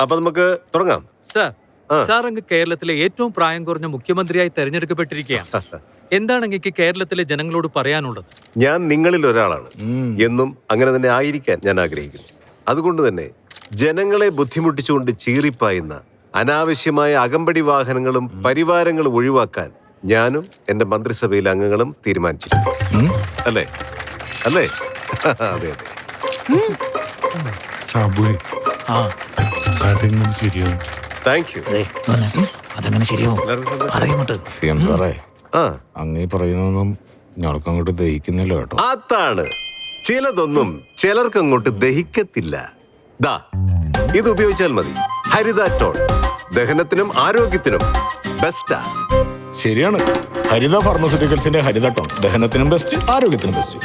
അപ്പൊ നമുക്ക് തുടങ്ങാം. സർ സാർ അങ്ങ് കേരളത്തിലെ ഏറ്റവും പ്രായം കുറഞ്ഞ മുഖ്യമന്ത്രിയായി തെരഞ്ഞെടുക്കപ്പെട്ടിരിക്കുകയാണ്. എന്താണ് അങ്ങക്ക് കേരളത്തിലെ ജനങ്ങളോട് പറയാനുള്ളത്? ഞാൻ നിങ്ങളിൽ ഒരാളാണ്. എന്നും അങ്ങനെ തന്നെ ആയിരിക്കാൻ ഞാൻ ആഗ്രഹിക്കുന്നു. അതുകൊണ്ട് തന്നെ ജനങ്ങളെ ബുദ്ധിമുട്ടിച്ചുകൊണ്ട് ചീറിപ്പായുന്ന അനാവശ്യമായ അകമ്പടി വാഹനങ്ങളും പരിവാരങ്ങളും ഒഴിവാക്കാൻ ഞാനും എന്റെ മന്ത്രിസഭയിലെ അംഗങ്ങളും തീരുമാനിച്ചിട്ടുണ്ട് അല്ലേ? അല്ലേ? അതെ അതെ. സാബുവേ ആ. അതെങ്ങനെ ശരിയാവും? താങ്ക് യു അതെ വന്നെ. അതങ്ങനെ ശരിയാവും? അറിയുമോട്ട് സി എം സാറേ ആ. അങ്ങേ പറയുന്നതൊന്നും ഞങ്ങൾക്ക് അങ്ങോട്ട് ദഹിക്കുന്നില്ല കേട്ടോ. അതാണ്. ചിലതൊന്നും ചിലർക്ക് അങ്ങോട്ട് ദഹിക്കത്തില്ല. ദാ ഇത് ഉപയോഗിച്ചാൽ മതി. ഹരിതാറ്റോൾ. ദഹനത്തിനും ആരോഗ്യത്തിനും ബെസ്റ്റാ ശരിയാണ്. ഹരിത ഫാർമസ്യൂട്ടിക്കൽസിന്റെ ടോൺ. ദഹനത്തിനും ബെസ്റ്റ് ആരോഗ്യത്തിനും ബെസ്റ്റ്